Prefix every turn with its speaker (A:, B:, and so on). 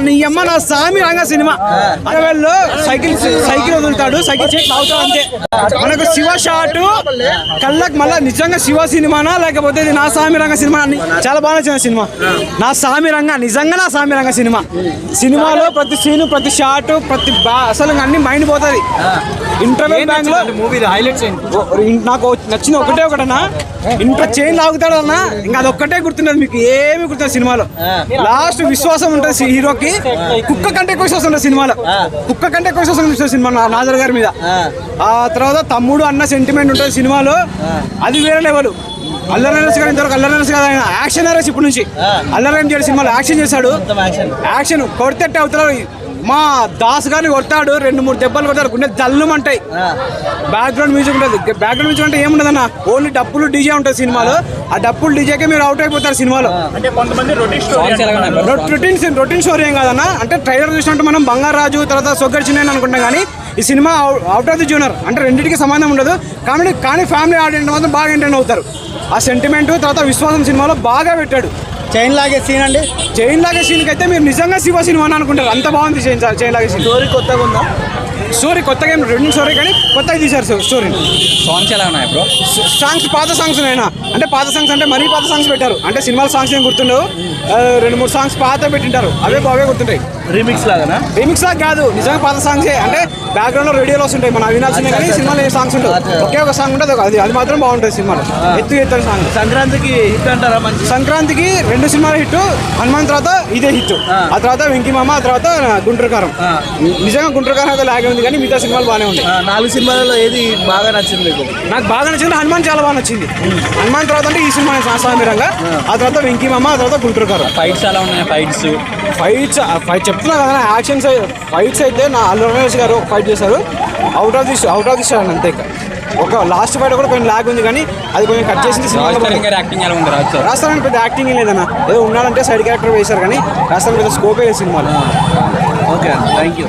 A: నీ అమ్మ నా సామి రంగ సినిమా. అరవైలో సైకిల్ సైకిల్ వదులుతాడు సైకిల్ చేసి అంతే. మనకు శివ షాట్ కళ్ళకి మళ్ళా నిజంగా శివ సినిమానా లేకపోతే ఇది నా సామి రంగ సినిమా అని చాలా బాగా నచ్చిన సినిమా. నా సామి రంగ నిజంగా నా సామి రంగ సినిమా. సినిమాలో ప్రతి సీను ప్రతి షాట్ ప్రతి అసలు అన్ని మైండ్ పోతుంది. ఇంటర్వెల్ బ్యాంక్లో
B: మూవీ హైలైట్స్
A: నాకు నచ్చింది ఒకటే ఒకటన్నా. ఇంట్లో చైన్ లాగుతాడు అన్న ఇంకా అది ఒక్కటే గుర్తున్నది మీకు ఏమి గుర్తుంది సినిమాలో. లాస్ట్ విశ్వాసం ఉంటుంది సి- కుక్క కంటే ఎక్కువ ఉంటుంది సినిమాలో. కుక్క కంటే ఎక్కువ ఉంటుంది సినిమా నా- నాజర్ గారి మీద. ఆ. తర్వాత తమ్ముడు అన్న సెంటిమెంట్ ఉంటుంది సినిమాలో. అది వేరే లెవెల్ అల్లరనరస్ గారు ఇంతవరకు అల్లరనరస్ కాదు ఆయన. యాక్షన్ నరస్ ఇప్పుడు నుంచి. అల్లరన్ చేసి సినిమాలో. యాక్షన్ చేశాడు. యాక్షన్. కొడితే అవుతాడు మా దాస్ గారిని కొడతాడు రెండు మూడు దెబ్బలు కొడతాడు గుండె జల్లుమంటాయి. బ్యాక్గ్రౌండ్ మ్యూజిక్ ఉంటుంది. బ్యాక్గ్రౌండ్ మ్యూజిక్ అంటే ఏముండదు అన్న ఓన్లీ డప్పులు డీజే ఉంటుంది సినిమాలో. ఆ డప్పులు డీజేకే మీరు అవుట్ అయిపోతారు సినిమాలో.
B: అంటే కొంతమంది రొటీన్
C: సాంగ్స్ ఎలా ఉన్నాయి bro?
A: రొటీన్ రొటీన్ స్టోరీ ఏం కాదన్న? అంటే ట్రైలర్ చూసినట్టు మనం బంగారాజు తర్వాత సొగ్గర్ చిన్న అనుకుంటాం కానీ ఈ cinema out of the genre అంటే రెండింటికి సంబంధం ఉండదు. కామెడీ కానీ ఫ్యామిలీ ఆడియన్స్ మాత్రం బాగా ఎంటర్టైన్ అవుతారు. ఆ సెంటిమెంట్ తర్వాత విశ్వాసం సినిమాలో బాగా పెట్టాడు.
B: చైన్ లాగే సీన్ అండి.
A: చైన్ లాగే సీన్కి అయితే మీరు నిజంగా శివ సినిమా అని అనుకుంటారు. అంత బాగుంది చైన్ చైన్ లాగే సీన్
B: స్టోరీ కొత్తగా ఉందా?
A: స్టోరీ కొత్తగా ఏం రెండు స్టోరీ కానీ కొత్తగా తీశారు స్టోరీ
C: సాంగ్స్ ఎలా ఉన్నాయి బ్రో
A: సాంగ్స్ పాత సాంగ్స్ ఉన్నాయన? అంటే పాత సాంగ్స్ అంటే మరీ పాత సాంగ్స్ పెట్టారు. అంటే సినిమాల సాంగ్స్ ఏం గుర్తుండవు. రెండు మూడు సాంగ్స్ పాత పెట్టింటారు. అవే అవే గుర్తుంటాయి.
B: రీమిక్స్ లాగానా?
A: రీమిక్స్ లాగా కాదు. నిజంగా పాత సాంగ్సే అంటే బ్యాక్గ్రౌండ్లో రేడియోలో వస్తుంటాయి మనం వినాల్సిందే కానీ సినిమాలో ఏ సాంగ్స్ ఉండవు. ఒకే ఒక సాంగ్ ఉంటుంది. అది అది మాత్రం బాగుంటుంది సినిమాలో. ఎత్తు ఎత్తు సాంగ్
B: సంక్రాంతికి హిట్ అంటారా మంచి
A: సంక్రాంతికి రెండు సినిమాల హిట్. హనుమాన్ తర్వాత ఇదే హిట్. ఆ. తర్వాత వెంకీ మామ ఆ తర్వాత గుంటూరు కారం నిజంగా గుంటూరు కారం అయితే లాగే ఉంది కానీ మిగతా సినిమాలు బాగానే ఉంటాయి
B: ఆ, నాలుగు సినిమాలలో ఏది బాగా నచ్చింది మీకు?
A: నాకు బాగా నచ్చింది హనుమాన్ చాలా బాగా నచ్చింది. హనుమాన్ తర్వాత అంటే ఈ సినిమా సామిరంగా ఆ. తర్వాత వెంకీ మామ ఆ తర్వాత గుంటూరు కారం
C: ఫైట్స్ ఎలా ఉన్నాయి ఫైట్స్
A: ఫైట్స్ ఫైట్ చెప్తున్నా కదా యాక్షన్స్ ఫైట్స్ అయితే నా అల్లు రమేష్ గారు ఫైట్ చేశారు. Out of the out of the stand అంతే ఇక. ఒక లాస్ట్ ఫైట్ కూడా కొంచెం లాగ్ ఉంది కానీ అది కొంచెం కట్ చేసింది రాస్తారని పెద్ద యాక్టింగ్ లేదన్న. ఏదో ఉన్నాడంటే సైడ్ క్యారెక్టర్ వేశారు కానీ రాస్తారని పెద్ద స్కోపే లేదు సినిమాలో.
B: Okay thank you